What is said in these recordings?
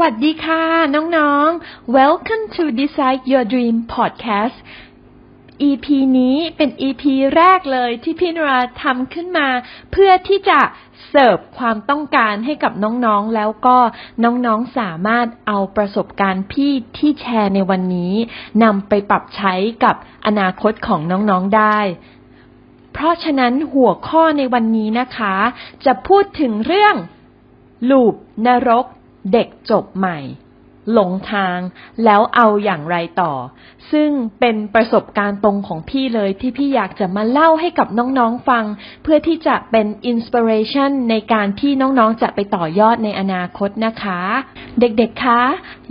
วัสดีค่ะ น้องๆ Welcome to Decide Your Dream Podcast EP นี้เป็น EP แรกเลยที่พี่นราทำขึ้นมา เพื่อที่จะเสิร์ฟความต้องการให้กับน้องๆ แล้วก็น้องๆ สามารถเอาประสบการณ์พี่ที่แชร์ในวันนี้นำไปปรับใช้กับอนาคตของน้องๆ ได้ เพราะฉะนั้นหัวข้อในวันนี้นะคะ จะพูดถึงเรื่องลูปนรก เด็กจบใหม่ หลงทางแล้วเอาอย่างไรต่อ ซึ่งเป็นประสบการณ์ตรงของพี่เลยที่พี่อยากจะมาเล่าให้กับน้องๆฟัง เพื่อที่จะเป็นอินสปิเรชันในการที่น้องๆจะไปต่อยอดในอนาคตนะคะ เด็กๆคะ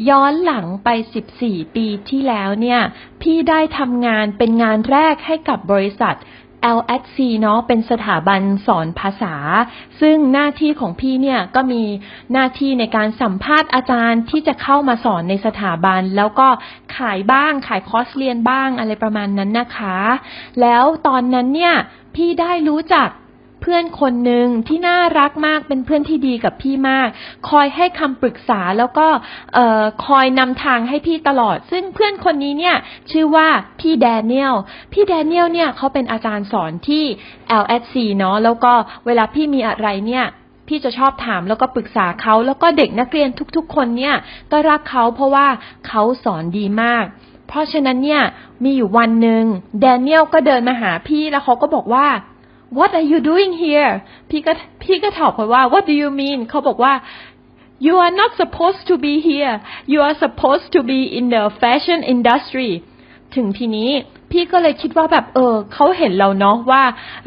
ย้อนหลังไป 14 ปีที่แล้วเนี่ย พี่ได้ทำงานเป็นงานแรกให้กับบริษัท LSC เนาะเป็นสถาบันสอนภาษา ซึ่งหน้าที่ของพี่เนี่ยก็มีหน้าที่ในการสัมภาษณ์อาจารย์ที่จะเข้ามาสอนในสถาบัน แล้วก็ขายบ้างขายคอร์สเรียนบ้างอะไรประมาณนั้นนะคะ แล้วตอนนั้นเนี่ยพี่ได้รู้จัก พื่อนคนหนึ่งที่น่ารักมากเป็นเพื่อนที่ดีกับพี่มาก คอยให้คำปรึกษาแล้วก็เอ่อคอยนำทางให้พี่ตลอด ซึ่งเพื่อนคนนี้เนี่ยชื่อว่าพี่แดเนียลพี่แดเนียลเนี่ยเขาเป็นอาจารย์สอนที่ LSC เนาะแล้วก็เวลาพี่มีอะไรเนี่ยพี่จะชอบถามแล้วก็ปรึกษาเขาแล้วก็เด็กนักเรียนทุกๆ คนเนี่ยก็รักเขาเพราะว่าเขาสอนดีมาก เพราะฉะนั้นเนี่ยมีอยู่วันหนึ่งแดเนียลก็เดินมาหาพี่แล้วเขาก็บอกว่า what are you doing here พี่ก็พี่ก็ตอบไปว่า what do you mean เขาบอกว่า you are not supposed to be here you are supposed to be in the fashion industry ถึงทีนี้พี่ก็เลยคิดว่าแบบเออเขาเห็นเราเนาะว่า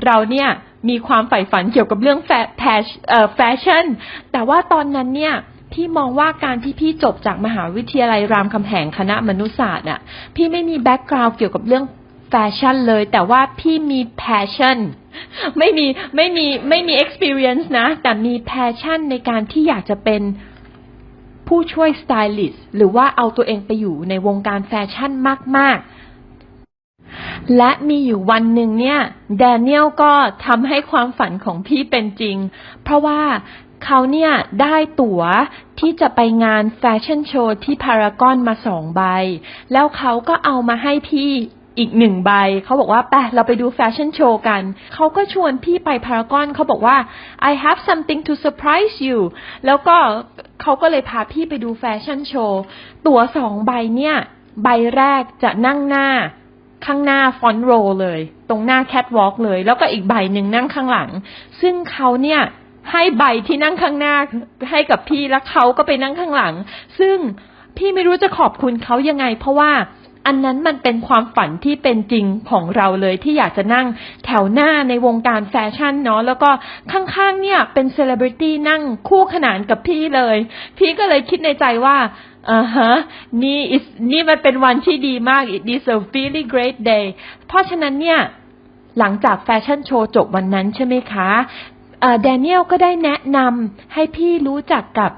เราเนี่ยมีความใฝ่ฝันเกี่ยวกับเรื่องแฟแเอ่อฟชั่น แต่ว่าตอนนั้นเนี่ยพี่มองว่าการที่พี่จบจากมหาวิทยาลัยรามคำแหงคณะมนุษยศาสตร์อะพี่ไม่มีแบ็กกราวด์เกี่ยวกับเรื่องแฟชั่นเลย แต่ว่าพี่มี passion ไม่มีไม่มีไม่มี experience นะ แต่มี passion ในการที่อยากจะเป็นผู้ช่วยสไตลิสต์หรือว่าเอาตัวเองไปอยู่ในวงการแฟชั่นมาก ๆและมีอยู่วันหนึ่งเนี่ยแดเนียลก็ทำให้ความฝันของพี่เป็นจริง เพราะว่าเขาเนี่ยได้ตั๋วที่จะไปงานแฟชั่นโชว์ที่พารากอนมาสองใบ แล้วเขาก็เอามาให้พี่ อีกหนึ่งใบเขาบอกว่าไปเราไปดูแฟชั่นโชว์กัน เขาก็ชวนพี่ไปพารากอนเขาบอกว่า I have something to surprise you แล้วก็เขาก็เลยพาพี่ไปดูแฟชั่นโชว์ตั๋วสองใบเนี่ย ใบแรกจะนั่งหน้าข้างหน้าฟอนต์โรเลย ตรงหน้าแคทวอล์กเลย แล้วก็อีกใบหนึ่งนั่งข้างหลัง ซึ่งเขาเนี่ยให้ใบที่นั่งข้างหน้าให้กับพี่แล้วเขาก็ไปนั่งข้างหลัง ซึ่งพี่ไม่รู้จะขอบคุณเขายังไง เพราะว่า อันนั้นมันเป็นความฝันที่เป็นจริงของเราเลยที่อยากจะนั่งแถวหน้าในวงการแฟชั่นเนาะแล้วก็ข้างๆเนี่ยเป็นเซเลบริตี้นั่งคู่ขนานกับพี่เลย พี่ก็เลยคิดในใจว่าอ่าฮะนี่ is นี่มันเป็นวันที่ดีมาก it is a really great day เพราะฉะนั้นเนี่ยหลังจากแฟชั่นโชว์จบวันนั้นใช่ไหมคะแดเนียลก็ได้แนะนำให้พี่รู้จักกับ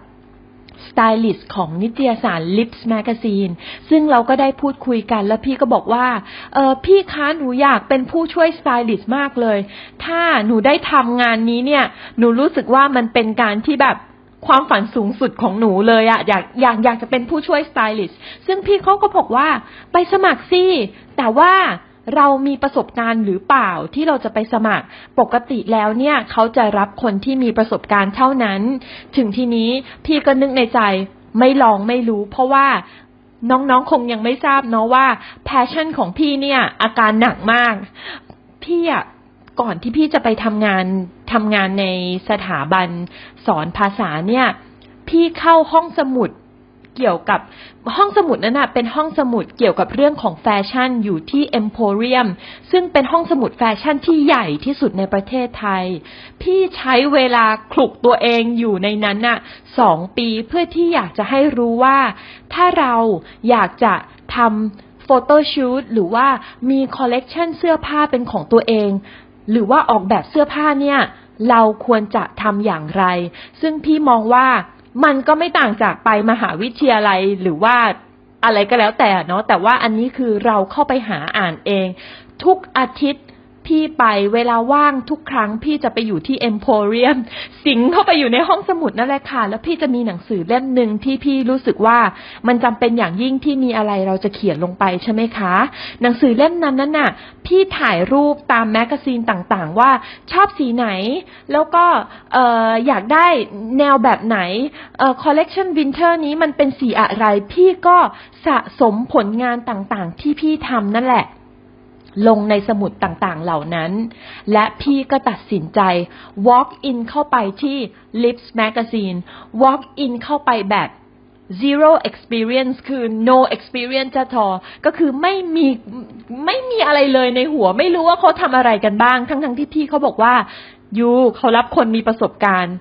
สไตลิสต์ของนิตยสาร Lips Magazine ซึ่งเราก็ได้พูดคุยกัน แล้วพี่ก็บอกว่าเออพี่คะหนูอยากเป็นผู้ช่วยสไตลิสต์มากเลย ถ้าหนูได้ทำงานนี้เนี่ย หนูรู้สึกว่ามันเป็นการที่แบบความฝันสูงสุดของหนูเลยอะอยากอยากอยากจะเป็นผู้ช่วยสไตลิสต์ซึ่งพี่เขาก็บอกว่าไปสมัครสิแต่ว่า เรามีประสบการณ์หรือเปล่าที่เราจะไปสมัคร ปกติแล้วเนี่ยเขาจะรับคนที่มีประสบการณ์เท่านั้น ถึงทีนี้พี่ก็นึกในใจไม่ลองไม่รู้ เพราะว่าน้องๆคงยังไม่ทราบเนาะว่าแพชชั่นของพี่เนี่ย อาการหนักมาก พี่อะก่อนที่พี่จะไปทำงานทำงานในสถาบันสอนภาษาเนี่ย พี่เข้าห้องสมุด เกี่ยวกับห้องสมุดนั้นนะเป็นห้องสมุดเกี่ยวกับเรื่องของแฟชั่นอยู่ที่ Emporium ซึ่งเป็นห้องสมุดแฟชั่นที่ใหญ่ที่สุดในประเทศไทย พี่ใช้เวลาคลุกตัวเองอยู่ในนั้นน่ะสองปีเพื่อที่อยากจะให้รู้ว่า ถ้าเราอยากจะทำโฟโต้ชูตหรือว่ามีคอลเลกชันเสื้อผ้าเป็นของตัวเอง หรือว่าออกแบบเสื้อผ้าเนี่ย เราควรจะทำอย่างไร ซึ่งพี่มองว่า มันก็ไม่ต่างจากไปมหาวิทยาลัยหรือว่าอะไรก็แล้วแต่เนาะแต่ว่าอันนี้คือเราเข้าไปหาอ่านเอง ทุกอาทิตย์ พี่ไปเวลาว่างทุกครั้งพี่จะไปอยู่ที่เอ็มโพเรียมสิงเข้าไปอยู่ในห้องสมุดนั่นแหละค่ะ แล้วพี่จะมีหนังสือเล่มหนึ่งที่พี่รู้สึกว่ามันจำเป็นอย่างยิ่งที่มีอะไรเราจะเขียนลงไปใช่ไหมคะ หนังสือเล่มนั้นนั่นน่ะ พี่ถ่ายรูปตามแมกกาซีนต่างๆ ว่าชอบสีไหน แล้วก็อออยากได้แนวแบบไหนคอลเลกชันวินเทอร์นี้มันเป็นสีอะไร พี่ก็สะสมผลงานต่างๆ ที่พี่ทำนั่นแหละ ลงในสมุดต่างๆ เหล่านั้น และพี่ก็ตัดสินใจ walk in เข้าไปที่ Lips Magazine walk in เข้าไปแบบ zero experience คือ no experience จะทอ ก็คือไม่มีไม่มีอะไรเลยในหัว ไม่รู้ว่าเขาทำอะไรกันบ้าง ทั้งๆที่พี่เขาบอกว่ายูเขารับคนมีประสบการณ์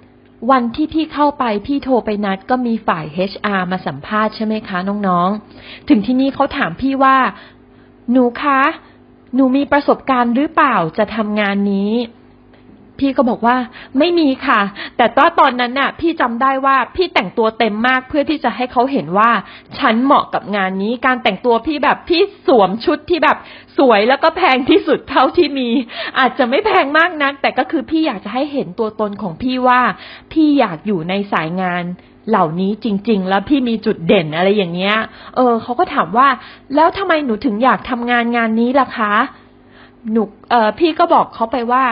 วันที่พี่เข้าไปพี่โทรไปนัดก็มีฝ่าย HR มาสัมภาษณ์ใช่ไหมคะน้องๆ ถึงที่นี่เขาถามพี่ว่า หนูคะ หนูมีประสบการณ์หรือเปล่าจะทำงานนี้ พี่ก็บอกว่า ไม่มีค่ะ แต่ตอนตอนนั้นน่ะ พี่จำได้ว่าพี่แต่งตัวเต็มมากเพื่อที่จะให้เขาเห็นว่า ฉันเหมาะกับงานนี้ การแต่งตัวพี่แบบพี่สวมชุดที่แบบสวยแล้วก็แพงที่สุดเท่าที่มี อาจจะไม่แพงมากนัก แต่ก็คือพี่อยากจะให้เห็นตัวตนของพี่ว่า พี่อยากอยู่ในสายงาน เหล่านี้จริง ๆ แล้วพี่มีจุดเด่นอะไรอย่างเงี้ย เออเขาก็ถามว่า แล้วทำไมหนูถึงอยากทำงานงานนี้ล่ะคะ หนูเออพี่ก็บอกเขาไปว่า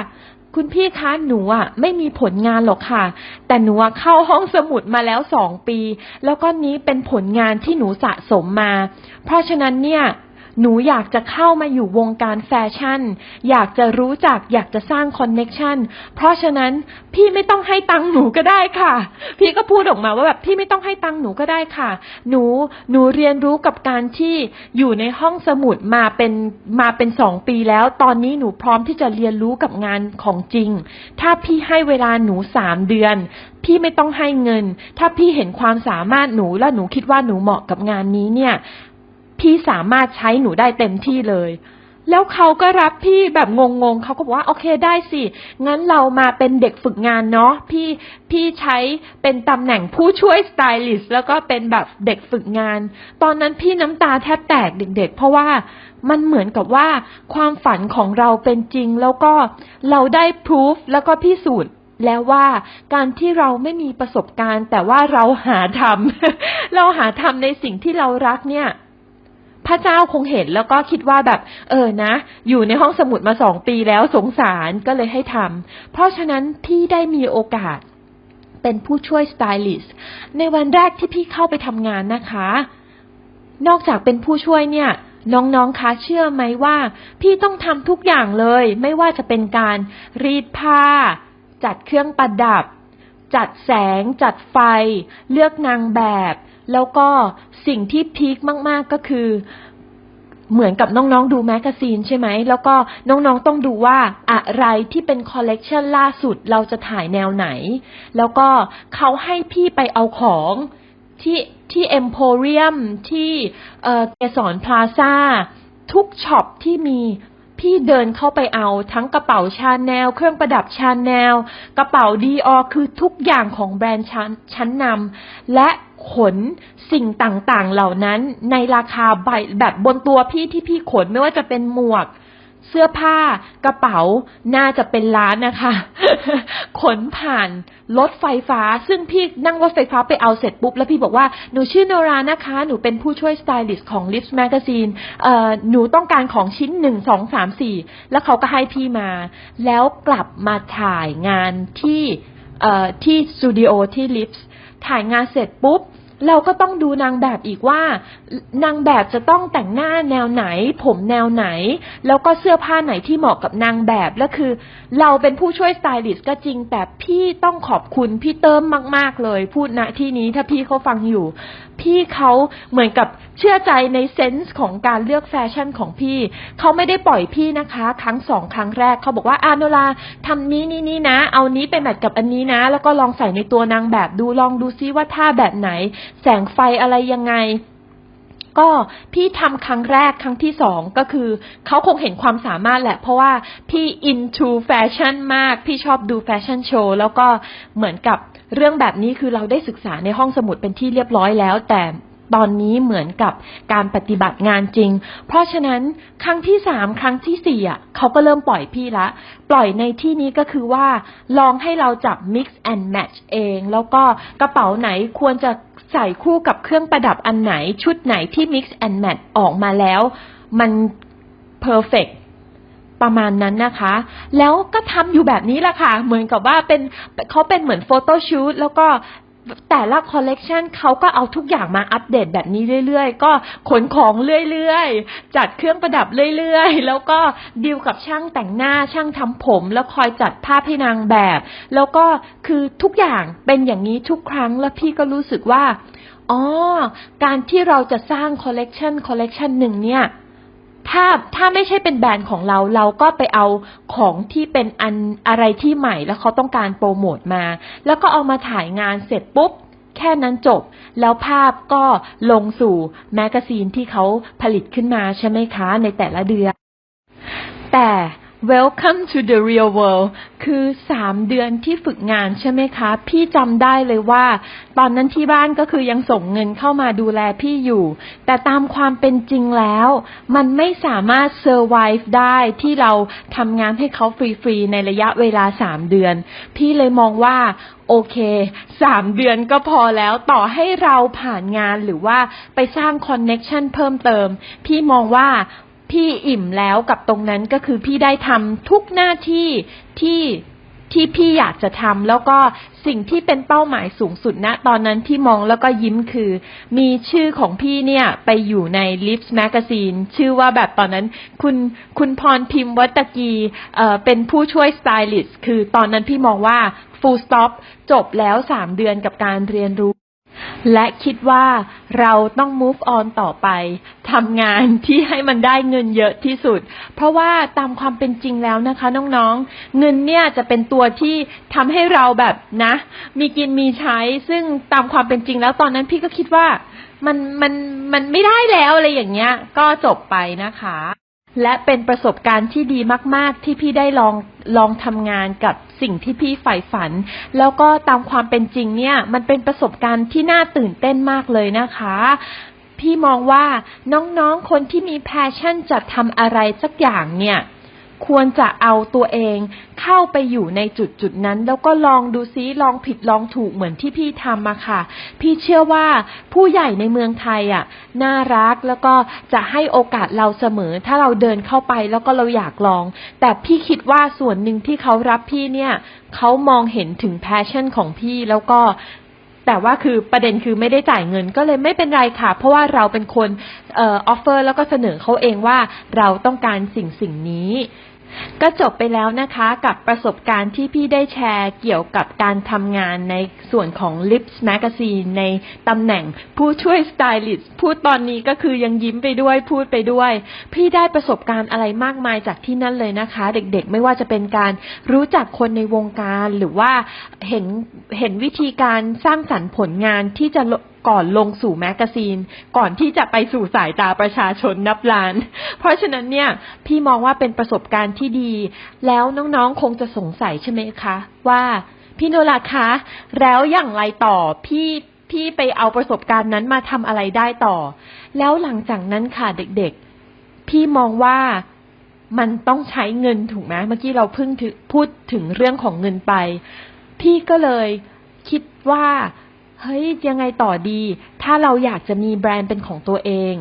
คุณพี่คะหนูอะไม่มีผลงานหรอกค่ะ แต่หนูอะเข้าห้องสมุดมาแล้วสองปี แล้วก็นี้เป็นผลงานที่หนูสะสมมา เพราะฉะนั้นเนี่ย หนูอยากจะเข้ามาอยู่วงการแฟชั่น อยากจะรู้จัก อยากจะสร้างคอนเน็กชันเพราะฉะนั้นพี่ไม่ต้องให้ตังหนูก็ได้ค่ะ พี่ก็พูดออกมาว่าแบบพี่ไม่ต้องให้ตังหนูก็ได้ค่ะ หนูหนูเรียนรู้กับการที่อยู่ในห้องสมุดมาเป็นมาเป็นสองปีแล้ว ตอนนี้หนูพร้อมที่จะเรียนรู้กับงานของจริง ถ้าพี่ให้เวลาหนูสามเดือน พี่ไม่ต้องให้เงิน ถ้าพี่เห็นความสามารถหนูและหนูคิดว่าหนูเหมาะกับงานนี้เนี่ย พี่สามารถใช้หนูได้เต็มที่เลย แล้วเขาก็รับพี่แบบงงๆเขาก็บอกว่าโอเคได้สิ งั้นเรามาเป็นเด็กฝึกงานเนาะพี่พี่ใช้เป็นตำแหน่งผู้ช่วยสไตลิสต์แล้วก็เป็นแบบเด็กฝึกงาน ตอนนั้นพี่น้ำตาแทบแตกเด็กๆ เพราะว่ามันเหมือนกับว่าความฝันของเราเป็นจริง แล้วก็เราได้พิสูจแล้วก็พิสูจน์แล้วว่าการที่เราไม่มีประสบการณ์ แต่ว่าเราหาทำเราหาทำในสิ่งที่เรารักเนี่ย พระเจ้าคงเห็นแล้วก็คิดว่าแบบ เออนะ อยู่ในห้องสมุดมาสองปีแล้วสงสารก็เลยให้ทำเพราะฉะนั้นพี่ได้มีโอกาส เป็นผู้ช่วยสไตลิสต์ในวันแรกที่พี่เข้าไปทำงานนะคะ นอกจากเป็นผู้ช่วยเนี่ยน้องๆ คะเชื่อไหมว่า พี่ต้องทำทุกอย่างเลย ไม่ว่าจะเป็นการรีดผ้า จัดเครื่องประดับ จัดแสง จัดไฟ เลือกนางแบบ แล้วก็สิ่งที่พีคมาก ๆก็คือ เหมือนกับน้องๆดูแมกกาซีนใช่ไหม แล้วก็น้องๆต้องดูว่าอะไรที่เป็นคอลเลกชันล่าสุดเราจะถ่ายแนวไหน แล้วก็เขาให้พี่ไปเอาของที่ที่เอ็มโพเรียมที่เกสรพลาซ่าทุกช็อปที่มี พี่เดินเข้าไปเอาทั้งกระเป๋าชาแนล เครื่องประดับชาแนล กระเป๋าดีออคือทุกอย่างของแบรนด์ชั้นชั้นนำและขนสิ่งต่างๆเหล่านั้นในราคาใบแบบบนตัวพี่ที่พี่ขนไม่ว่าจะเป็นหมวก เสื้อผ้ากระเป๋าน่าจะเป็นล้านนะคะ ขนผ่านรถไฟฟ้า ซึ่งพี่นั่งรถไฟฟ้าไปเอาเสร็จปุ๊บ แล้วพี่บอกว่าหนูชื่อโนรานะคะ หนูเป็นผู้ช่วยสไตลิสต์ของ Lips Magazine เอ่อหนูต้องการของชิ้นหนึ่งสองสามสี่แล้วเขาก็ให้พี่มา แล้วกลับมาถ่ายงานที่เอ่อที่สตูดิโอที่ Lips ถ่ายงานเสร็จปุ๊บ เราก็ต้องดูนางแบบอีกว่า นางแบบจะต้องแต่งหน้าแนวไหน ผมแนวไหน แล้วก็เสื้อผ้าไหนที่เหมาะกับนางแบบและคือ เราเป็นผู้ช่วยสไตลิสต์ก็จริง แต่พี่ต้องขอบคุณพี่เติมมาก ๆ เลย พูดณที่นี้ถ้าพี่เขาฟังอยู่ พี่เขาเหมือนกับ เชื่อใจในเซนส์ของการเลือกแฟชั่นของพี่ เขาไม่ได้ปล่อยพี่นะคะ ครั้งสองครั้งแรกเขาบอกว่าอาโนลาทำนี้นี่นี่นะ เอานี้ไปแมทกับอันนี้นะ แล้วก็ลองใส่ในตัวนางแบบดูลองดูซิว่าท่าแบบไหน แสงไฟอะไรยังไงก็พี่ทำครั้งแรกครั้งที่สองก็คือ เขาคงเห็นความสามารถแหละ เพราะว่าพี่ into fashion มาก พี่ชอบดูแฟชั่นโชว์แล้วก็เหมือนกับเรื่องแบบนี้คือเราได้ศึกษาในห้องสมุดเป็นที่เรียบร้อยแล้ว แต่ ตอนนี้เหมือนกับการปฏิบัติงานจริง เพราะฉะนั้นครั้งที่สามครั้งที่สี่อะเขาก็เริ่มปล่อยพี่ละ ปล่อยในที่นี้ก็คือว่า ลองให้เราจับ mix and match เอง แล้วก็กระเป๋าไหนควรจะใส่คู่กับเครื่องประดับอันไหน ชุดไหนที่ mix and match ออกมาแล้ว มัน perfect ประมาณนั้นนะคะ แล้วก็ทำอยู่แบบนี้แหละค่ะ เหมือนกับว่าเป็นเขาเป็นเหมือนโฟโต้ชูตแล้วก็ แต่ละคอลเลกชันเขาก็เอาทุกอย่างมาอัปเดตแบบนี้เรื่อยๆ ก็ขนของเรื่อยๆ จัดเครื่องประดับเรื่อยๆ แล้วก็ดีลกับช่างแต่งหน้าช่างทำผม แล้วคอยจัดภาพให้นางแบบ แล้วก็คือทุกอย่างเป็นอย่างนี้ทุกครั้งแล้วพี่ก็รู้สึกว่าอ๋อการที่เราจะสร้างคอลเลกชันคอลเลกชันหนึ่งเนี่ย ถ้าถ้าไม่ใช่เป็นแบรนด์ของเราเราก็ไปเอาของที่เป็นอันอะไรที่ใหม่แล้วเขาต้องการโปรโมทมา แล้วก็เอามาถ่ายงานเสร็จปุ๊บ แค่นั้นจบ แล้วภาพก็ลงสู่แมกกาซีนที่เขาผลิตขึ้นมาใช่ไหมคะ ในแต่ละเดือนแต่ Welcome to the real world คือสามเดือนที่ฝึกงานใช่ไหมคะ พี่จำได้เลยว่า ตอนนั้นที่บ้านก็คือยังส่งเงินเข้ามาดูแลพี่อยู่ แต่ตามความเป็นจริงแล้ว มันไม่สามารถ survive ได้ที่เราทำงานให้เขาฟรีๆ ในระยะเวลาสามเดือน พี่เลยมองว่าโอเคสามเดือนก็พอแล้วต่อให้เราผ่านงานหรือว่าไปสร้างคอนเน็ชันเพิ่มเติม พี่มองว่า พี่อิ่มแล้วกับตรงนั้นก็คือพี่ได้ทำทุกหน้าที่ที่ที่พี่อยากจะทำแล้วก็สิ่งที่เป็นเป้าหมายสูงสุดณตอนนั้นที่มองแล้วก็ยิ้มคือ มีชื่อของพี่เนี่ย ไปอยู่ใน Lips Magazine ชื่อว่าแบบตอนนั้น คุณคุณพรพิมพ์วัตกีเอ่อเป็นผู้ช่วยสไตลิสต์คือตอนนั้นพี่มองว่า full stop จบแล้วสามเดือนกับการเรียนรู้ และคิดว่าเราต้อง move on ต่อไปทำงานที่ให้มันได้เงินเยอะที่สุด เพราะว่าตามความเป็นจริงแล้วนะคะ น้องๆ เงินเนี่ยจะเป็นตัวที่ทำให้เราแบบนะ มีกินมีใช้ ซึ่งตามความเป็นจริงแล้วตอนนั้นพี่ก็คิดว่ามันมันมันไม่ได้แล้วอะไรอย่างเงี้ย ก็จบไปนะคะ และเป็นประสบการณ์ที่ดีมาก ๆ ที่พี่ได้ลองลองทำงานกับสิ่งที่พี่ใฝ่ฝัน แล้วก็ตามความเป็นจริงเนี่ย มันเป็นประสบการณ์ที่น่าตื่นเต้นมากเลยนะคะ พี่มองว่าน้อง ๆ คนที่มีแพชชั่นจะทำอะไรสักอย่างเนี่ย ควรจะเอาตัวเองเข้าไปอยู่ในจุดจุดนั้น แล้วก็ลองดูซิลองผิดลองถูกเหมือนที่พี่ทำมาค่ะ พี่เชื่อว่าผู้ใหญ่ในเมืองไทยอะน่ารักแล้วก็จะให้โอกาสเราเสมอ ถ้าเราเดินเข้าไปแล้วก็เราอยากลอง แต่พี่คิดว่าส่วนหนึ่งที่เขารับพี่เนี่ยเขามองเห็นถึงแพชชั่นของพี่แล้วก็ แต่ว่าคือประเด็นคือไม่ได้จ่ายเงินก็เลยไม่เป็นไรค่ะ เพราะว่าเราเป็นคนออออฟเฟอร์แล้วก็เสนอเขาเองว่าเราต้องการสิ่งสิ่งนี้ ก็จบไปแล้วนะคะกับประสบการณ์ที่พี่ได้แชร์เกี่ยวกับการทำงานในส่วนของ Lips Magazine ในตำแหน่งผู้ช่วยสไตลิสต์พูดตอนนี้ก็คือยังยิ้มไปด้วยพูดไปด้วย พี่ได้ประสบการณ์อะไรมากมายจากที่นั่นเลยนะคะ เด็กๆ ไม่ว่าจะเป็นการรู้จักคนในวงการหรือว่าเห็นเห็นวิธีการสร้างสรรค์ผลงานที่จะ ก่อนลงสู่แมกกาซีน ก่อนที่จะไปสู่สายตาประชาชนนับล้าน เพราะฉะนั้นเนี่ยพี่มองว่าเป็นประสบการณ์ที่ดี แล้วน้องๆคงจะสงสัยใช่ไหมคะว่าพี่โนราคะ แล้วอย่างไรต่อพี่พี่ไปเอาประสบการณ์นั้นมาทำอะไรได้ต่อ แล้วหลังจากนั้นค่ะเด็กๆ พี่มองว่ามันต้องใช้เงินถูกไหมเมื่อกี้เราเพิ่งพูดถึงเรื่องของเงินไป พี่ก็เลยคิดว่า เฮ้ยยังไงต่อดี ถ้าเราอยากจะมีแบรนด์เป็นของตัวเอง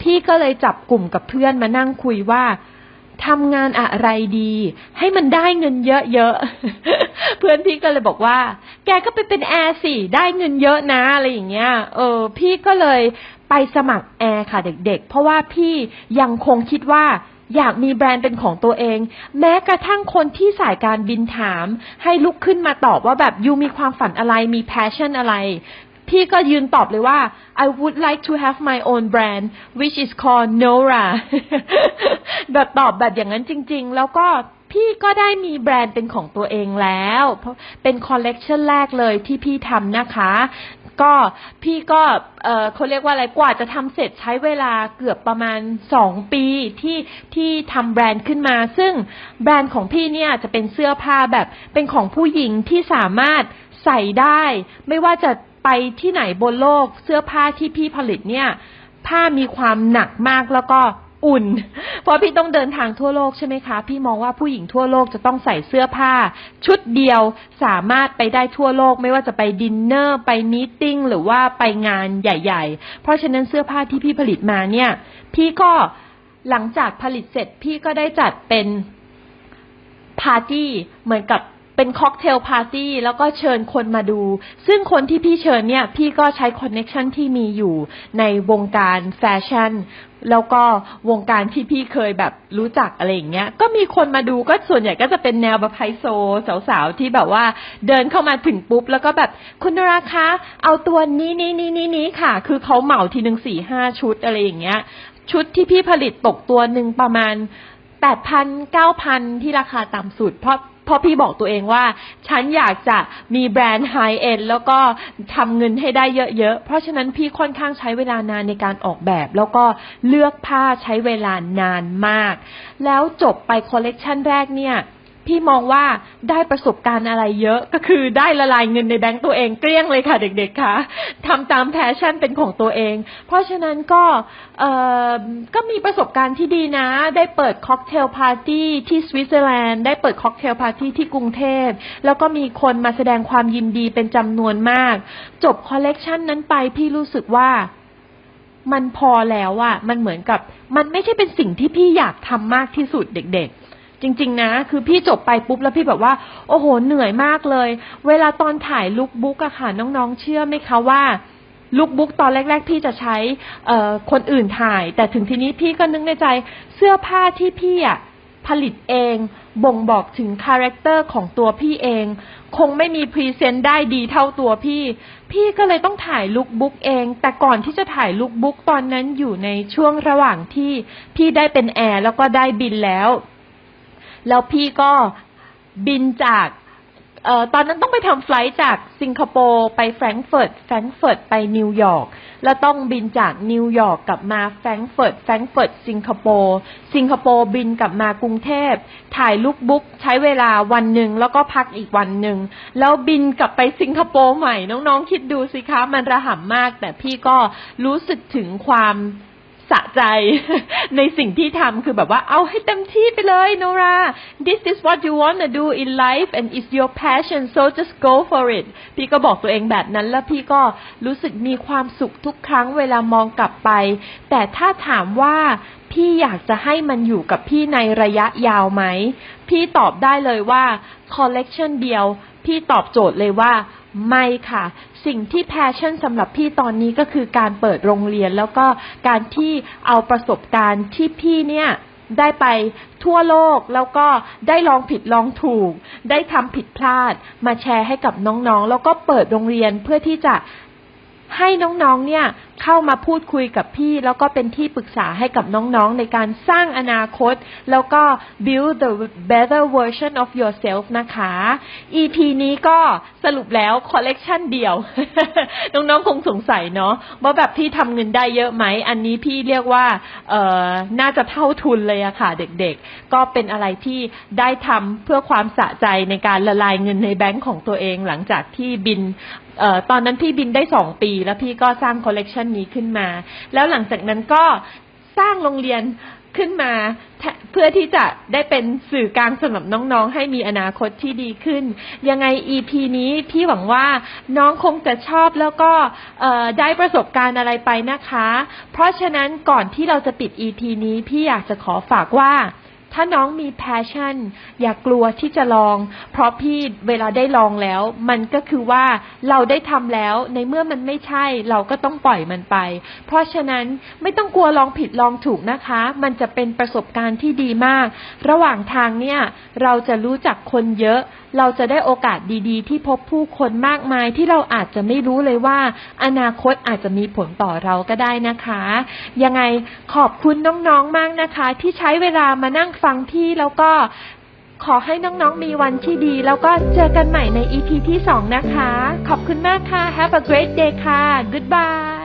พี่ก็เลยจับกลุ่มกับเพื่อนมานั่งคุยว่าทำงานอะไรดี ให้มันได้เงินเยอะๆ เพื่อนพี่ก็เลยบอกว่า แกก็ไปเป็นแอร์สิ ได้เงินเยอะนะอะไรอย่างเงี้ย เออ พี่ก็เลยไปสมัครแอร์ค่ะเด็กๆ เพราะว่าพี่ยังคงคิดว่า อยากมีแบรนด์เป็นของตัวเอง แม้กระทั่งคนที่สายการบินถาม ให้ลุกขึ้นมาตอบว่าแบบยูมีความฝันอะไรมี passion อะไร พี่ก็ยืนตอบเลยว่า I would like to have my own brand which is called Nora แบบตอบแบบอย่างนั้นจริง ๆ แล้วก็พี่ก็ได้มีแบรนด์เป็นของตัวเองแล้วเพราะเป็นคอลเลกชันแรกเลยที่พี่ทำนะคะ ก็พี่ก็เออเขาเรียกว่าอะไรกว่าจะทำเสร็จใช้เวลาเกือบประมาณสองปีที่ที่ทำแบรนด์ขึ้นมา ซึ่งแบรนด์ของพี่เนี่ยจะเป็นเสื้อผ้าแบบเป็นของผู้หญิงที่สามารถใส่ได้ ไม่ว่าจะไปที่ไหนบนโลกเสื้อผ้าที่พี่ผลิตเนี่ย ผ้ามีความหนักมากแล้วก็ อุ่น เพราะพี่ต้องเดินทางทั่วโลกใช่ไหมคะ พี่มองว่าผู้หญิงทั่วโลกจะต้องใส่เสื้อผ้า ชุดเดียวสามารถไปได้ทั่วโลกไม่ว่าจะไปดินเนอร์ไปมีติ้งหรือว่าไปงานใหญ่ ๆ เพราะฉะนั้นเสื้อผ้าที่พี่ผลิตมาเนี่ย พี่ก็หลังจากผลิตเสร็จพี่ก็ได้จัดเป็นปาร์ตี้เหมือนกับ เป็นค็อกเทลปาร์ตี้แล้วก็เชิญคนมาดู ซึ่งคนที่พี่เชิญเนี่ย พี่ก็ใช้คอนเน็ชันที่มีอยู่ในวงการแฟชั่น แล้วก็วงการที่พี่เคยแบบรู้จักอะไรอย่างเงี้ย ก็มีคนมาดูก็ส่วนใหญ่ก็จะเป็นแนวแบบไฮโซสาวๆ ที่แบบว่าเดินเข้ามาถึงปุ๊บ แล้วก็แบบคุณนราคะ เอาตัวนี้นี้นี้นี้นี้ค่ะ คือเขาเหมาทีหนึ่งสี่ห้าชุดอะไรอย่างเงี้ย ชุดที่พี่ผลิตตกตัวหนึ่งประมาณแปดพันเก้าพันที่ราคาต่ำสุด เพราะ เพราะพี่บอกตัวเองว่า ฉันอยากจะมีแบรนด์ไฮเอ็นแล้วก็ทำเงินให้ได้เยอะๆ เพราะฉะนั้นพี่ค่อนข้างใช้เวลานานในการออกแบบ แล้วก็เลือกผ้าใช้เวลานานมาก แล้วจบไปคอลเลกชันแรกเนี่ย พี่มองว่าได้ประสบการณ์อะไรเยอะก็คือได้ละลายเงินในแบงก์ตัวเองเกลี้ยงเลยค่ะเด็กๆค่ะทำตามแพชชั่นเป็นของตัวเอง เพราะฉะนั้นก็เอ่อก็มีประสบการณ์ที่ดีนะ ได้เปิดค็อกเทลปาร์ตี้ที่สวิตเซอร์แลนด์ได้เปิดค็อกเทลปาร์ตี้ที่กรุงเทพแล้วก็มีคนมาแสดงความยินดีเป็นจำนวนมาก จบคอลเลกชันนั้นไปพี่รู้สึกว่ามันพอแล้วอะมันเหมือนกับ มันไม่ใช่เป็นสิ่งที่พี่อยากทำมากที่สุดเด็กๆ จริง ๆ นะ คือพี่จบไปปุ๊บแล้วพี่แบบว่า โอ้โห เหนื่อยมากเลย เวลาตอนถ่ายลุคบุ๊กอะค่ะ น้องๆ เชื่อไหมคะว่าลุคบุ๊กตอนแรก ๆ พี่จะใช้คนอื่นถ่าย แต่ถึงทีนี้พี่ก็นึกในใจเสื้อผ้าที่พี่อะผลิตเองบ่งบอกถึงคาแรคเตอร์ของตัวพี่เอง คงไม่มีพรีเซนต์ได้ดีเท่าตัวพี่ พี่ก็เลยต้องถ่ายลุคบุ๊กเอง แต่ก่อนที่จะถ่ายลุคบุ๊กตอนนั้นอยู่ในช่วงระหว่างที่พี่ได้เป็นแอร์แล้วก็ได้บินแล้ว แล้วพี่ก็บินจากเออตอนนั้นต้องไปทำไฟล์จากสิงคโปร์ไปแฟรงก์เฟิร์ต แฟรงก์เฟิร์ตไปนิวยอร์ก แล้วต้องบินจากนิวยอร์กกลับมาแฟรงก์เฟิร์ต แฟรงก์เฟิร์ตสิงคโปร์ สิงคโปร์บินกลับมากรุงเทพ ถ่ายลุคบุ๊กใช้เวลาวันหนึ่งแล้วก็พักอีกวันหนึ่ง แล้วบินกลับไปสิงคโปร์ใหม่ น้องๆคิดดูสิคะ มันระห่ำมาก แต่พี่ก็รู้สึกถึงความ สะใจในสิ่งที่ทำคือแบบว่าเอาให้เต็มที่ไปเลยโนรา this is what you want to do in life and it's your passion so just go for it พี่ก็บอกตัวเองแบบนั้นแล้วพี่ก็รู้สึกมีความสุขทุกครั้งเวลามองกลับไป แต่ถ้าถามว่าพี่อยากจะให้มันอยู่กับพี่ในระยะยาวไหม พี่ตอบได้เลยว่า collection เดียว พี่ตอบโจทย์เลยว่า ไม่ค่ะ สิ่งที่แพชชั่นสำหรับพี่ตอนนี้ก็คือการเปิดโรงเรียน แล้วก็การที่เอาประสบการณ์ที่พี่เนี่ยได้ไปทั่วโลกแล้วก็ได้ลองผิดลองถูก ได้ทำผิดพลาด มาแชร์ให้กับน้องๆ แล้วก็เปิดโรงเรียนเพื่อที่จะ ให้น้องๆ เนี่ยเข้ามาพูดคุยกับพี่ แล้วก็เป็นที่ปรึกษาให้กับน้องๆ ในการสร้างอนาคต แล้วก็ build the better version of yourself นะคะ EP นี้ก็สรุปแล้วคอลเลกชันเดียว น้องๆ คงสงสัยเนาะว่าแบบพี่ทำเงินได้เยอะไหม อันนี้พี่เรียกว่าเอ่อน่าจะเท่าทุนเลยอะค่ะ เด็กๆ ก็เป็นอะไรที่ได้ทำเพื่อความสะใจในการละลายเงินในแบงก์ของตัวเองหลังจากที่บิน เอ่อตอนนั้นพี่บินได้สองปี แล้วพี่ก็สร้างคอลเลกชันนี้ขึ้นมา แล้วหลังจากนั้นก็สร้างโรงเรียนขึ้นมาเพื่อที่จะได้เป็นสื่อกลางสำหรับน้องๆ ให้มีอนาคตที่ดีขึ้น ยังไง EP นี้พี่หวังว่าน้องคงจะชอบแล้วก็ได้ประสบการณ์อะไรไปนะคะ เพราะฉะนั้นก่อนที่เราจะปิด EP นี้พี่อยากจะขอฝากว่า ถ้าน้องมี passion อย่ากลัวที่จะลอง เพราะพี่เวลาได้ลองแล้ว มันก็คือว่าเราได้ทำแล้วในเมื่อมันไม่ใช่ เราก็ต้องปล่อยมันไป เพราะฉะนั้นไม่ต้องกลัวลองผิดลองถูกนะคะ มันจะเป็นประสบการณ์ที่ดีมาก ระหว่างทางเนี่ยเราจะรู้จักคนเยอะ เราจะได้โอกาสดีๆ ที่พบผู้คนมากมายที่เราอาจจะไม่รู้เลยว่า อนาคตอาจจะมีผลต่อเราก็ได้นะคะ ยังไงขอบคุณน้องๆมากนะคะ ที่ใช้เวลามานั่งฟังพี่แล้วก็ขอให้น้องๆมีวันที่ดี แล้วก็เจอกันใหม่ใน EP ที่ 2 นะคะ ขอบคุณมากค่ะ Have a great day ค่ะ Goodbye